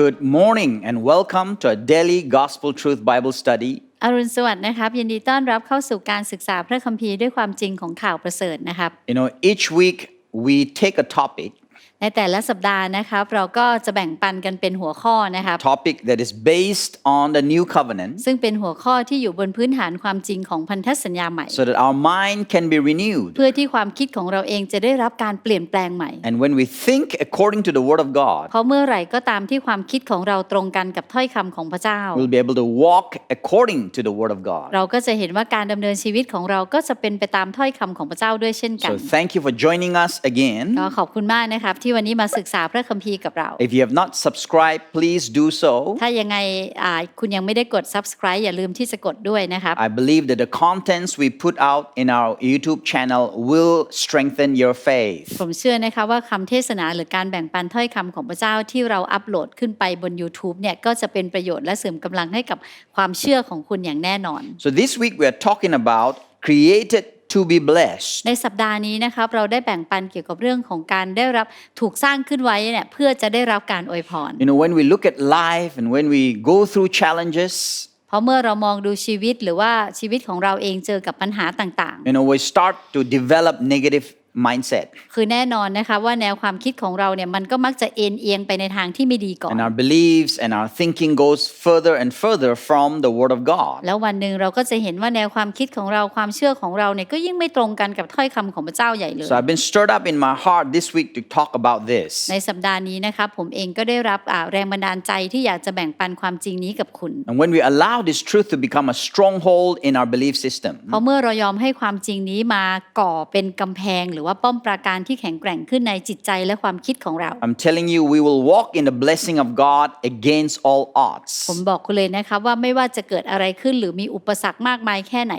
Good morning and welcome to a daily Gospel Truth Bible study. อรุณสวัสดิ์นะครับยินดีต้อนรับเข้าสู่การศึกษาพระคัมภีร์ด้วยความจริงของข่าวประเสริฐนะครับ You know, each week we take a topic, ในแต่ละสัปดาห์นะครับเราก็จะแบ่งปันกันเป็นหัวข้อนะครับ topic that is based on the new covenant ซึ่งเป็นหัวข้อที่อยู่บนพื้นฐานความจริงของพันธสัญญาใหม่ so that our mind can be renewed. เพื่อที่ความคิดของเราเองจะได้รับการเปลี่ยนแปลงใหม่ And when we think according to the Word of God, เพราะเมื่อไหร่ก็ตามที่ความคิดของเราตรงกันกับถ้อยคำของพระเจ้า we'll be able to walk according to the Word of God. เราก็จะเห็นว่าการดำเนินชีวิตของเราก็จะเป็นไปตามถ้อยคำของพระเจ้าด้วยเช่นกัน So thank you for joining us ก็ again. ขอบคุณมากนะครับที่วันนี้มาศึกษาพระคัมภีร์กับเรา If you have not subscribed, please do so. ถ้ายังไงอ่าคุณยังไม่ได้กด subscribe อย่าลืมที่จะกดด้วยนะครับ I believe that the contents we put out in our YouTube channel will strengthen your faith. ผมเชื่อนะคะว่าคำเทศนาหรือการแบ่งปันถ้อยคำของพระเจ้าที่เราอัปโหลดขึ้นไปบน YouTube เนี่ยก็จะเป็นประโยชน์และเสริมกำลังให้กับความเชื่อของคุณอย่างแน่นอน So this week we are talking about created to be blessed. ในสัปดาห์นี้นะครับเราได้แบ่งปันเกี่ยวกับเรื่องของการได้รับถูกสร้างขึ้นไว้เนี่ยเพื่อจะได้รับการอวยพร You know, when we look at life and when we go through challenges, เพราะเมื่อเรามองดูชีวิตหรือว่าชีวิตของเราเองเจอกับปัญหาต่าง you know, we start to develop negative mindset ๆคือแน่นอนนะคะว่าแนวความคิดของเราเนี่ยมันก็มักจะเอ็นเอียงไปในทางที่ไม่ดีก่อน and our beliefs and our thinking goes further and further from the word of God. แล้ววันหนึ่งเราก็จะเห็นว่าแนวความคิดของเราความเชื่อของเราเนี่ยก็ยิ่งไม่ตรงกันกับถ้อยคำของพระเจ้าใหญ่เลย So I've been stirred up in my heart this week to talk about this. ในสัปดาห์นี้นะครับผมเองก็ได้รับอ่าแรงบันดาลใจที่อยากจะแบ่งปันความจริงนี้กับคุณ And when we allow this truth to become a stronghold in our belief system, เพราะเมื่อเรายอมให้ความจริงนี้มาก่อเป็นกำแพงหรือว่าป้อมปราการที่แข็งแกร่งขึ้นในจิตใจและความคิดของเรา I'm telling you, we will walk in the blessing of God against all odds. ผมบอกคุณเลยนะครับว่าไม่ว่าจะเกิดอะไรขึ้นหรือมีอุปสรรคมากมายแค่ไหน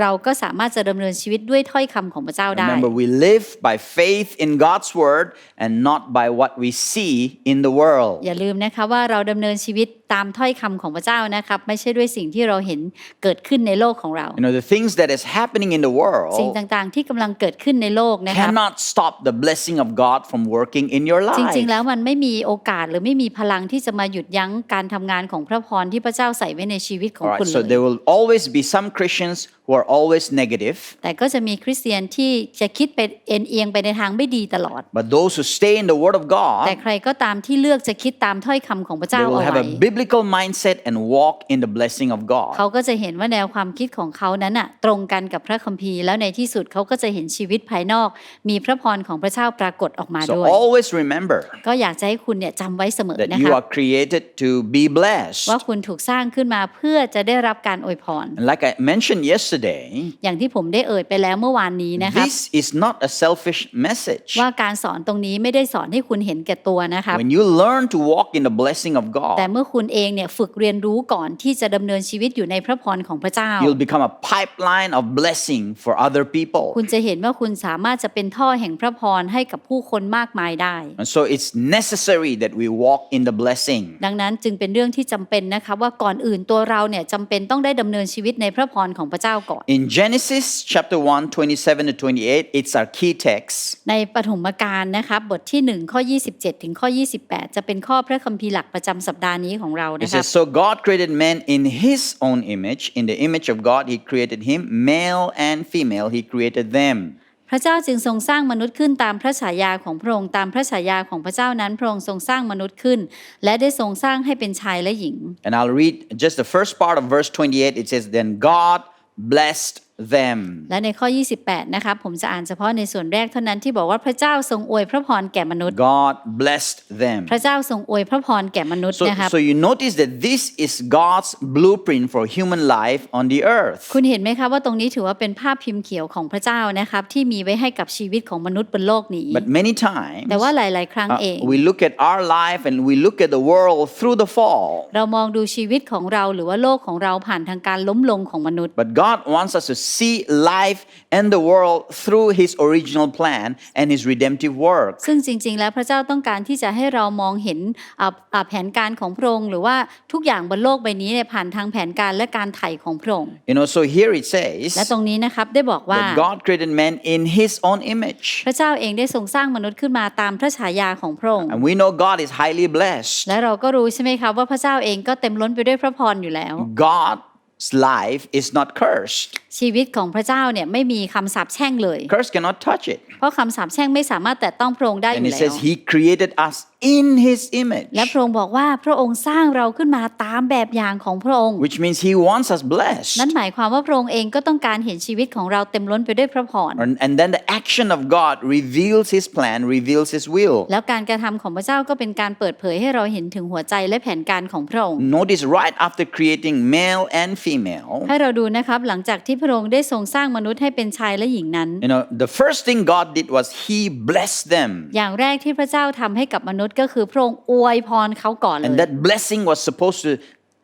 เราก็สามารถจะดำเนินชีวิตด้วยถ้อยคำของพระเจ้าได้ Remember, we live by faith in God's word and not by what we see in the world. อย่าลืมนะคะว่าเราดำเนินชีวิตตามถ้อยคำของพระเจ้านะครับไม่ใช่ด้วยสิ่งที่เราเห็นเกิดขึ้นในโลกของเรา You know, the things that is happening in the สิ่ง world ต่างๆที่กำลังเกิดขึ้นในโลกนะครับ cannot stop the blessing of God from working in your จริงๆ life. แล้วมันไม่มีโอกาสหรือไม่มีพลังที่จะมาหยุดยั้งการทำงานของพระพรที่พระเจ้าใส่ไว้ในชีวิตของ All คุณ right, เล so ย there will always be some Christians who are always negative, แต่ก็จะมีคริสเตียนที่จะคิดไปเอ็นเอียงไปในทางไม่ดีตลอด but those who stay in the word of แต่ God, ใครก็ตามที่เลือกจะคิดตามถ้อยคำของพระเจ้า they เอา will have ไว้ a biblical mindset and walk in the blessing of เขา God. ก็จะเห็นว่าแนวความคิดของเขานั้นน่ะตรงกันกับพระคัมภีร์ แล้วในที่สุดเขาก็จะเห็นชีวิตภายนอก มีพระพรของพระเจ้าปรากฏออกมา So ด้วย always remember ก็อยากจะให้คุณเนี่ยจำไว้เสมอ that นะ you คะ are created to be blessed. ว่าคุณถูกสร้างขึ้นมาเพื่อจะได้รับการอวยพร And like I mentioned yesterday, อย่างที่ผมได้เอ่ยไปแล้วเมื่อวานนี้นะครับ this is not a selfish message. ว่าการสอนตรงนี้ไม่ได้สอนให้คุณเห็นแก่ตัวนะครับ When you learn to walk in the blessing of แต่ God, เมื่อคุณเองเนี่ยฝึกเรียนรู้ก่อนที่จะดำเนินชีวิตอยู่ในพระพรของพระเจ้า you'll become a pipeline of blessing for other people. คุณจะเห็นว่าคุณสามารถจะเป็นท่อแห่งพระพรให้กับผู้คนมากมายได้ And so it's necessary that we walk in the blessing. ดังนั้นจึงเป็นเรื่องที่จำเป็นนะคะว่าก่อนอื่นตัวเราเนี่ยจำเป็นต้องได้ดำเนินชีวิตในพระพรของพระเจ้าก่อน In Genesis chapter 1, 27 to 28, it's our key text. ในปฐมกาลนะครับบทที่1ข้อ27ถึงข้อ28 จะเป็นข้อพระคัมภีร์หลักประจำสัปดาห์นี้ของเรา It นะครับ says, So God created man in his own image. In the image of God, he created him. Male and female, he created them. พระเจ้าจึงทรงสร้างมนุษย์ขึ้นตามพระฉายาของพระองค์ตามพระฉายาของพระเจ้านั้นพระองค์ทรงสร้างมนุษย์ขึ้น และได้ทรงสร้างให้เป็นชายและหญิง And I'll read just the first part of verse 28. It says, Then God blessed them. และในข้อ 28 นะครับ ผมจะอ่านเฉพาะในส่วนแรกเท่านั้นที่บอกว่าพระเจ้าทรงอวยพระพรแก่มนุษย์ God blessed them. พระเจ้าทรงอวยพระพรแก่มนุษย์ So, นะครับ so you notice that this is God's blueprint for human life on the earth. คุณเห็นไหมคะว่าตรงนี้ถือว่าเป็นภาพพิมพ์เขียวของพระเจ้านะครับ ที่มีไว้ให้กับชีวิตของมนุษย์บนโลกนี้ But many times, แต่ว่าหลาย ๆ ครั้ง uh, เอง we look at our life and we look at the world through the fall. เรามองดูชีวิตของเราหรือว่าโลกของเราผ่านทางการล้มลงของมนุษย์ But God wants us to see life and the world through his original plan and his redemptive work. ซึ่งจริง ๆ แล้วพระเจ้าต้องการที่จะให้เรามองเห็นอ่าอ่าแผนการของพระองค์หรือว่าทุกอย่างบนโลกใบนี้เนี่ยผ่านทางแผนการและการไถ่ของพระองค์ You know, so here it และ says ตรงนี้นะครับได้บอกว่า that God created man in his own image. พระเจ้าเองได้ทรงสร้างมนุษย์ขึ้นมาตามพระฉายาของพระองค์ And we know God is highly blessed. และเราก็รู้ใช่ไหมครับว่าพระเจ้าเองก็เต็มล้นไปด้วยพระพรอยู่แล้ว God's life is not cursed. ชีวิตของพระเจ้าเนี่ยไม่มีคำสาปแช่งเลย Curse cannot touch it. เพราะคำสาปแช่งไม่สามารถแตะต้องพระองค์ได้อ And ยู่ it แล้ว says he created us in his image, และพระองค์บอกว่าพระองค์สร้างเราขึ้นมาตามแบบอย่างของพระองค์ which means he wants us blessed. นั่นหมายความว่าพระองค์เองก็ต้องการเห็นชีวิตของเราเต็มล้นไปด้วยพระพร And, and then the action of God reveals his plan, reveals his will. แล้วการกระทำของพระเจ้าก็เป็นการเปิดเผยให้เราเห็นถึงหัวใจและแผนการของพระองค์ Notice right after creating male and female, ให้เราดูนะครับหลังจากที่พระองค์ได้ทรงสร้างมนุษย์ให้เป็นชายและหญิงนั้น you know, the first thing God did was he blessed them. อย่างแรกที่พระเจ้าทำให้กับมนุษย์ก็คือพระองค์อวยพรเขาก่อนเลย And that blessing was supposed to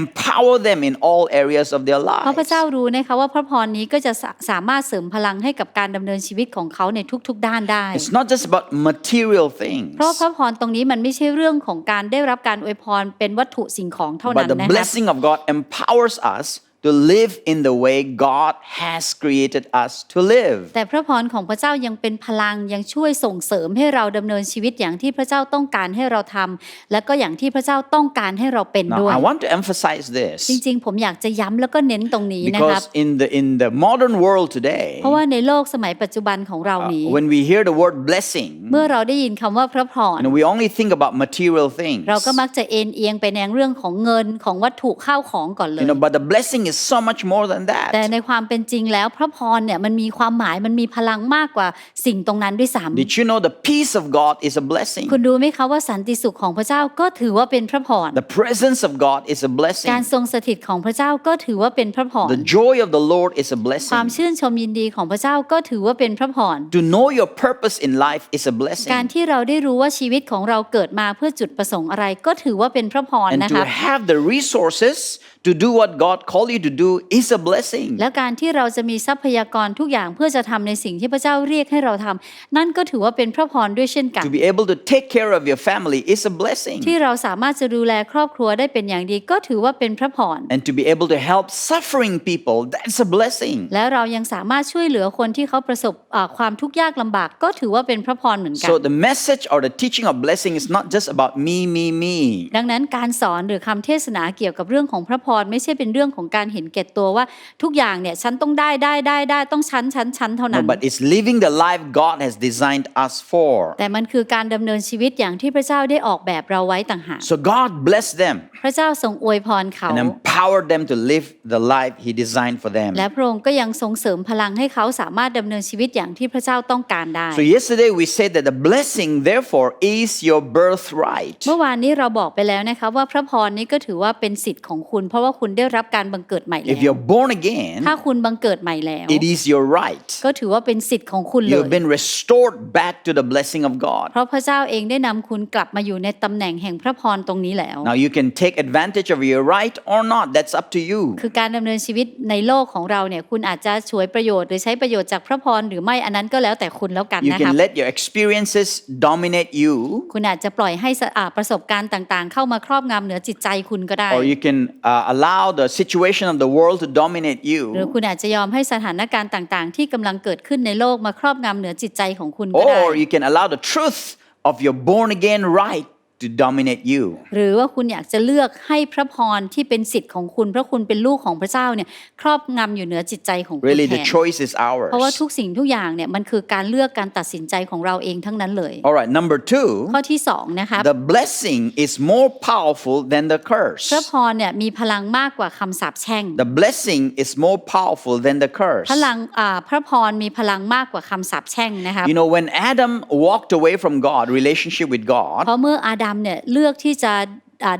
empower them in all areas of their เพราะพระ lives. เจ้ารู้นะคะว่าพระพรนี้ก็จะสาสามารถเสริมพลังให้กับการดำเนินชีวิตของเขาในทุกๆ ด้านได้ It's not just about material things, เพราะพระพรตรงนี้มันไม่ใช่เรื่องของการได้รับการอวยพรเป็นวัตถุสิ่งของเท่า but นั้น the นะคะ blessing of God empowers us to live in the way God has created us to live. แต่พระพรของพระเจ้ายังเป็นพลังยังช่วยส่งเสริมให้เราดำเนินชีวิตอย่างที่พระเจ้าต้องการให้เราทำและก็อย่างที่พระเจ้าต้องการให้เราเป็น Now, ด้วย I want to emphasize จ this ริงๆ ผมอยากจะย้ำแล้วก็เน้นตรงนี้นะครับ because in the in the modern world today, เพราะว่าในโลกสมัยปัจจุบันของเรานี้ when we hear the word blessing, เมื่อเราได้ยินคำว่าพระพร you know, we only think about material things. เราก็มักจะเอ็นเอียงไปในเรื่องของเงินของวัตถุข้าวของก่อนเล You ย know, but the blessing is so much more than แต่ that. ในความเป็นจริงแล้วพระพรเนี่ยมันมีความหมายมันมีพลังมากกว่าสิ่งตรงนั้นด้วยซ้ Did you know the peace of God is a blessing? ำคุณรู้ไหมคะว่าสันติสุขของพระเจ้าก็ถือว่าเป็นพระพร The presence of God is a การ blessing. ทรงสถิตของพระเจ้าก็ถือว่าเป็นพระพร The joy of the Lord is a ความ blessing. ชื่นชมยินดีของพระเจ้าก็ถือว่าเป็นพระพร To know your purpose in life is a การ blessing. ที่เราได้รู้ว่าชีวิตของเราเกิดมาเพื่อจุดประสงค์อะไรก็ถือว่าเป็นพระพร And นะ to คะ have the resources to do what God called you to do is a blessing. และการที่เราจะมีทรัพยากรทุกอย่างเพื่อจะทำในสิ่งที่พระเจ้าเรียกให้เราทำนั่นก็ถือว่าเป็นพระพรด้วยเช่นกัน To be able to take care of your family is a blessing. ที่เราสามารถจะดูแลครอบครัวได้เป็นอย่างดีก็ถือว่าเป็นพระพร And to be able to help suffering people, that's a blessing. และเรายังสามารถช่วยเหลือคนที่เขาประสบอ่าความทุกข์ยากลำบากก็ถือว่าเป็นพระพรเหมือนกัน So the message or the teaching of blessing is not just about me, me, me. ดังนั้นการสอนหรือคำเทศนาเกี่ยวกับเรื่องของพระพรไม่ใช่เป็นเรื่องของการเห็นแก่ตัวว่าทุกอย่างเนี่ยฉันต้องได้ได้ได้ได้ต้องชั้นชั้นชั้นเท่า No, นั้น but it's living the life God has designed us for. แต่มันคือการดำเนินชีวิตอย่างที่พระเจ้าได้ออกแบบเราไว้ต่างหาก So God blessed them พระเจ้าทรงอวยพรเขา and empowered them to live the life He designed for them. และพระองค์ก็ยังทรงเสริมพลังให้เขาสามารถดำเนินชีวิตอย่างที่พระเจ้าต้องการได้ So yesterday we said that the blessing, therefore, is your birthright. เมื่อวานนี้เราบอกไปแล้วนะคะว่าพระพรนี้ก็ถือว่าเป็นสิทธิ์ของคุณ เพราะว่าคุณได้รับการบังเกิดใหม่แล้ If ว you're born again, ถ้าคุณบังเกิดใหม่แล้ว it is your right. ก็ถือว่าเป็นสิทธิ์ของคุณเล You've ย been restored back to the blessing of God. เพราะพระเจ้าเองได้นำคุณกลับมาอยู่ในตำแหน่งแห่งพระพรตรงนี้แล้ว Now you can take advantage of your right or not. That's up to you. คือการดำเนินชีวิตในโลกของเราเนี่ยคุณอาจจะช่วยประโยชน์หรือใช้ประโยชน์จากพระพรหรือไม่อันนั้นก็แล้วแต่คุณแล้วกัน You นะครับ can let your experiences dominate you, คุณอาจจะปล่อยให้สะอ่าประสบการณ์ต่างๆ เข้ามาครอบงำเหนือจิตใจคุณก็ได้ or you can uh, allow the situation of the world to dominate หรือ you, คุณอาจจะยอมให้สถานการณ์ต่างๆ ที่กำลังเกิดขึ้นในโลกมาครอบงำเหนือจิตใจของคุณก็ได้ or you can allow the truth of your born again right to dominate you. หรือว่าคุณอยากจะเลือกให้พระพรที่เป็นสิทธิ์ของคุณ เพราะคุณเป็นลูกของพระเจ้าเนี่ยครอบงำอยู่เหนือจิตใจของคุณ Really, แท the น choice is ours. เพราะว่าทุกสิ่งทุกอย่างเนี่ยมันคือการเลือกการตัดสินใจของเราเองทั้งนั้นเลย All right, number ข้อ two, ที่สองนะครับ the blessing is more powerful than the curse. พระพรเนี่ยมีพลังมากกว่าคำสาปแช่ง The blessing is more powerful than the curse. พลังอ่าพระพรมีพลังมากกว่าคำสาปแช่งนะครับ You know, when Adam walked away from God, relationship with God, เพราะเมื่ออาดัมำเนี่ยเลือกที่จะ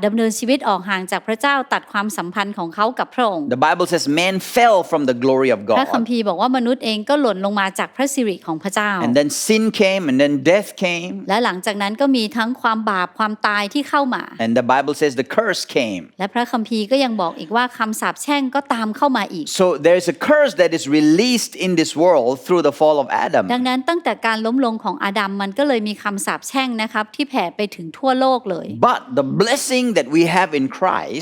ดำเนินชีวิตออกห่างจากพระเจ้าตัดความสัมพันธ์ของเขากับพระองค์ The Bible says man fell from the glory of พระคัม God. ภีร์บอกว่ามนุษย์เองก็หล่นลงมาจากพระสิริของพระเจ้า And then sin came, and then death came. และหลังจากนั้นก็มีทั้งความบาปความตายที่เข้ามา And the Bible says the curse came. และพระคัมภีร์ก็ยังบอกอีกว่าคำสาปแช่งก็ตามเข้ามาอีก So there's a curse that is released in this world through the fall of ดั Adam. งนั้นตั้งแต่การล้มลงของอาดัมมันก็เลยมีคำสาปแช่งนะครับที่แผ่ไปถึงทั่วโลกเลย But the blessing that we have in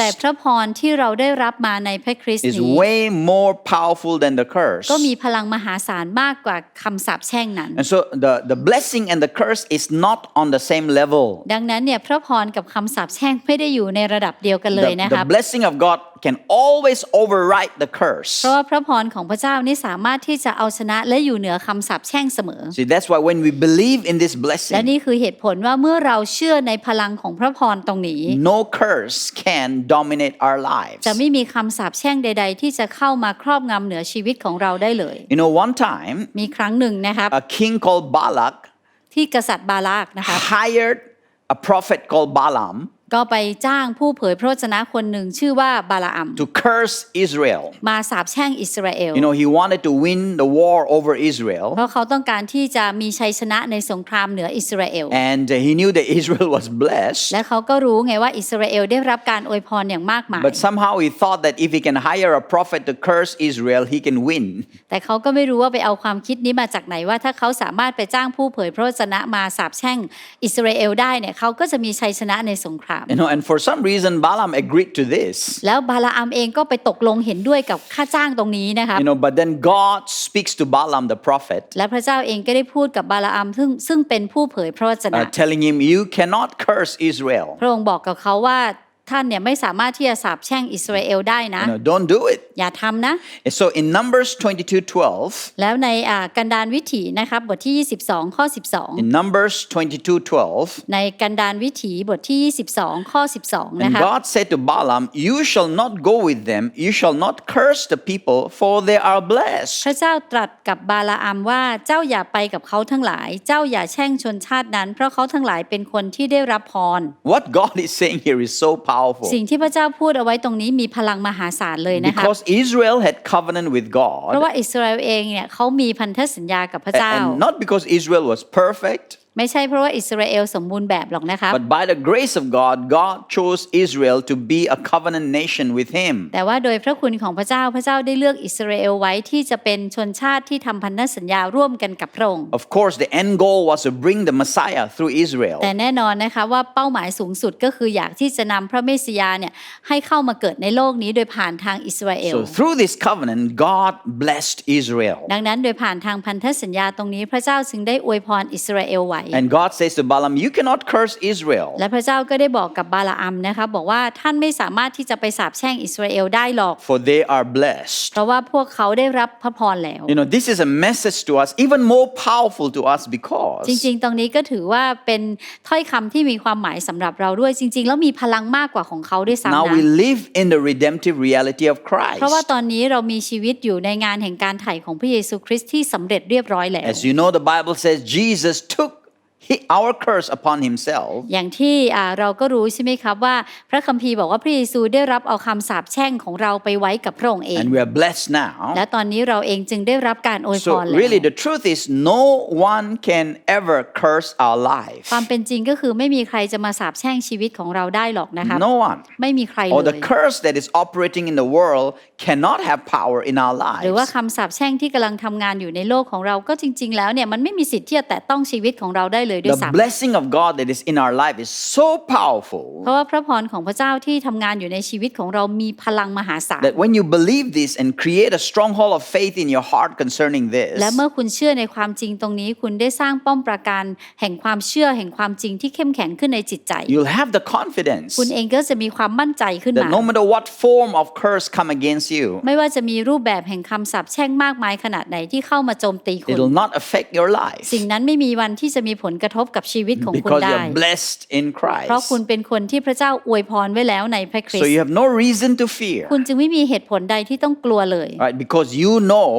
แต่ Christ พระพรที่เราได้รับมาในพระคริสต์ is นี้ way more powerful than the curse. ก็มีพลังมหาศาลมากกว่าคำสาปแช่งนั้น And so the, the blessing and the curse is not on the same level. ดังนั้นเนี่ยพระพรกับคำสาปแช่งไม่ได้อยู่ในระดับเดียวกันเลย The, นะค the รับ blessing of God can always override the curse. เพราะว่าพระพรของพระเจ้านี่สามารถที่จะเอาชนะและอยู่เหนือคำสาปแช่งเสมอ See, that's why when we believe in this และ blessing, นี่คือเหตุผลว่าเมื่อเราเชื่อในพลังของพระพรตรงนี้ no curse can dominate our lives. จะไม่มีคำสาปแช่งใด ๆ ที่จะเข้ามาครอบงำเหนือชีวิตของเราได้เลย You know, one time, มีครั้งหนึ่งนะครับ a king called Balak ที่กษัตริย์บาลากนะครับ hired a prophet called Balaam ก็ไปจ้างผู้เผยพระวจนะคนหนึ่งชื่อว่าบาลาอัม to curse Israel. มาสาปแช่งอิสราเอล You know, he wanted to win the war over Israel, เพราะเขาต้องการที่จะมีชัยชนะในสงครามเหนืออิสราเอล and he knew that Israel was blessed. และเขาก็รู้ไงว่าอิสราเอลได้รับการอวยพรอย่างมากมาย But somehow he thought that if he can hire a prophet to curse Israel, he can win. แต่เขาก็ไม่รู้ว่าไปเอาความคิดนี้มาจากไหนว่าถ้าเขาสามารถไปจ้างผู้เผยพระวจนะมาสาปแช่งอิสราเอลได้เนี่ยเขาก็จะมีชัยชนะในสงคราม You know, and for some reason, Balaam agreed to this. แล้วบาลาอัมเองก็ไปตกลงเห็นด้วยกับค่าจ้างตรงนี้นะครับ You know, but then God speaks to Balaam the prophet, และพระเจ้าเองก็ได้พูดกับบาลาอัมซึ่งซึ่งเป็นผู้เผยพระวจนะ uh, telling him, You cannot curse Israel. พระองค์บอกกับเขาว่า ท่านเนี่ยไม่สามารถที่จะสาปแช่งอิสราเอลได้นะ You know, don't do it. อย่าทำนะ And so in Numbers 22 12, แล้วในอ่ากันดารวิถีนะครับบทที่ 22 ข้อ in Numbers 22 12, 12ในกันดารวิถีบทที่ 22 ข้อ 12 นะ and ครับ God said to Balaam, You shall not go with them, you shall not curse the people, for they are พ blessed. ระเจ้าตรัสกับบาลาอัมว่าเจ้าอย่าไปกับเขาทั้งหลาย เจ้าอย่าแช่งชนชาตินั้น เพราะเขาทั้งหลายเป็นคนที่ได้รับพร What God is saying here is so powerful. สิ่งที่พระเจ้าพูดเอาไว้ตรงนี้มีพลังมหาศาลเลยนะคะ Because Israel had covenant with เพราะ God, ว่าอิสราเอลเองเนี่ยเขามีพันธสัญญากับพระเจ้า and not because Israel was perfect, ไม่ใช่เพราะว่าอิสราเอลสมบูรณ์แบบหรอกนะครับ but by the grace of God, God chose Israel to be a covenant nation with Him. แต่ว่าโดยพระคุณของพระเจ้าพระเจ้าได้เลือกอิสราเอลไว้ที่จะเป็นชนชาติที่ทำพันธสัญญาร่วมกันกับพระองค์ Of course, the end goal was to bring the Messiah through Israel. แต่แน่นอนนะคะว่าเป้าหมายสูงสุดก็คืออยากที่จะนำพระเมสสิยาเนี่ยให้เข้ามาเกิดในโลกนี้โดยผ่านทางอิสราเอล So through this covenant, God blessed Israel. ดังนั้นโดยผ่านทางพันธสัญญาตรงนี้พระเจ้าจึงได้อวยพรอิสราเอลไว้ And God says to Balaam, You cannot curse Israel, และพระเจ้าก็ได้บอกกับบาลาอัมนะคะ บอกว่าท่านไม่สามารถที่จะไปสาปแช่งอิสราเอลได้หรอก for they are blessed. เพราะว่าพวกเขาได้รับพระพรแล้ว You know, this is a message to us, even more powerful to us because จริง ๆ ตรงนี้ก็ถือว่าเป็นถ้อยคำที่มีความหมายสำหรับเราด้วยจริง ๆ แล้วมีพลังมากกว่าของเขาด้วยซ้ำ now นะ we live in the redemptive reality of เพราะว่า Christ. ตอนนี้เรามีชีวิตอยู่ในงานแห่งการไถ่ของพระเยซูคริสต์ที่สำเร็จเรียบร้อยแล้ว As you know, the Bible says Jesus took he- our curse upon himself อย่างที่อ่าเราก็รู้ใช่ไหมครับว่าพระคัมภีร์บอกว่าพระเยซูได้รับเอาคำสาปแช่งของเราไปไว้กับพระองค์เอง and we are blessed now. และตอนนี้เราเองจึงได้รับการอวยพ So รแล้ว really the truth is no one can ever curse our life. ความเป็นจริงก็คือไม่มีใครจะมาสาปแช่งชีวิตของเราได้หรอกนะครับ No one. ไม่มีใคร Or เล the ย curse that is operating in the world cannot have power in our หรือว่า lives. คำสาปแช่งที่กำลังทำงานอยู่ในโลกของเราก็จริง ๆ แล้วเนี่ยมันไม่มีสิทธิ์ที่จะแตะต้องชีวิตของเราได้เลยด้วย The ซ้ำ blessing of God that is in our life is so powerful เพราะว่าพระพรของพระเจ้าที่ทำงานอยู่ในชีวิตของเรามีพลังมหาศาล that when you believe this and create a stronghold of faith in your heart concerning this, และเมื่อคุณเชื่อในความจริงตรงนี้ คุณได้สร้างป้อมปราการแห่งความเชื่อแห่งความจริงที่เข้มแข็งขึ้นในจิตใจ you'll have the confidence คุณเองก็จะมีความมั่นใจขึ้น that มา no matter what form of curse come against you, ไม่ว่าจะมีรูปแบบแห่งคำสาปแช่งมากมายขนาดไหนที่เข้ามาโจมตีคุณ it'll not affect your life. สิ่งนั้นไม่มีวันที่จะมีผลกระทบกับชีวิตของคุณ because ได้ you're blessed in เพราะ Christ. คุณเป็นคนที่พระเจ้าอวยพรไว้แล้วในพระคริส So ต์ you have no reason to fear. คุณจึงไม่มีเหตุผลใดที่ต้องกลัวเลย Right, because you know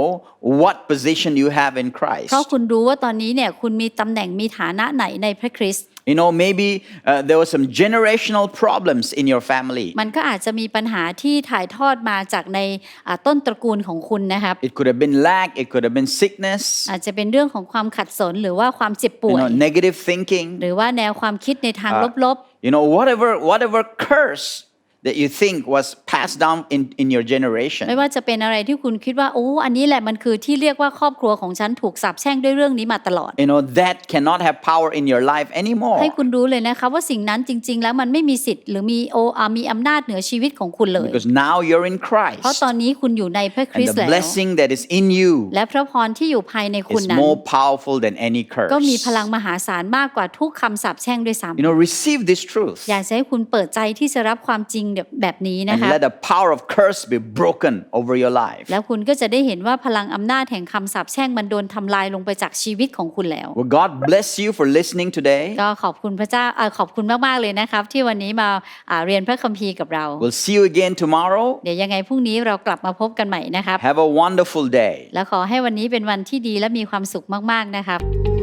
what position you have in Christ. เพราะคุณรู้ว่าตอนนี้เนี่ยคุณมีตำแหน่งมีฐานะไหนในพระคริสต์ You know, maybe uh, there were some generational problems in your family. มันก็อาจจะมีปัญหาที่ถ่ายทอดมาจากในอ่าต้นตระกูลของคุณนะครับ It could have been lack, it could have been sickness, อาจจะเป็นเรื่องของความขัดสนหรือว่าความเจ็บ you ป่วย know, negative thinking. หรือว่าแนวความคิดในทาง Uh, ลบ You know, whatever whatever curse that you think was passed down in, in your ๆไม่ generation. ว่าจะเป็นอะไรที่คุณคิดว่าโอ้อันนี้แหละมันคือที่เรียกว่าครอบครัวของฉันถูกสาปแช่งด้วยเรื่องนี้มาตลอด You know, that cannot have power in your life anymore. ให้คุณรู้เลยนะคะว่าสิ่งนั้นจริง ๆ แล้วมันไม่มีสิทธิ์หรือมีโออามีอำนาจเหนือชีวิตของคุณเลย Because now you're in เพราะ Christ. ตอนนี้คุณอยู่ในพระคริ And สต์ the แล้ว blessing that is in you และพระพรที่อยู่ภายในคุณ is นั้น more powerful than any ก็มี curse. พลังมหาศาลมากกว่าทุกคำสาปแช่งด้วยซ้ำ You know, receive this truth อยากจะให้คุณเปิดใจที่จะรับความจริงแบบนี้นะ and คะ let the power of curse be broken over your life. แล้วคุณก็จะได้เห็นว่าพลังอำนาจแห่งคำสาปแช่งมันโดนทำลายลงไปจากชีวิตของคุณแล้ว Well, God bless you for listening today. ก็ขอบคุณพระเจ้าเอ่อขอบคุณมาก ๆ เลยนะครับ ที่วันนี้มาอ่าเรียนพระคัมภีร์กับเรา We'll see you again tomorrow. เดี๋ยวยังไงพรุ่งนี้เรากลับมาพบกันใหม่นะครับ Have a wonderful day. แล้วขอให้วันนี้เป็นวันที่ดีและมีความสุขมาก ๆ นะครับ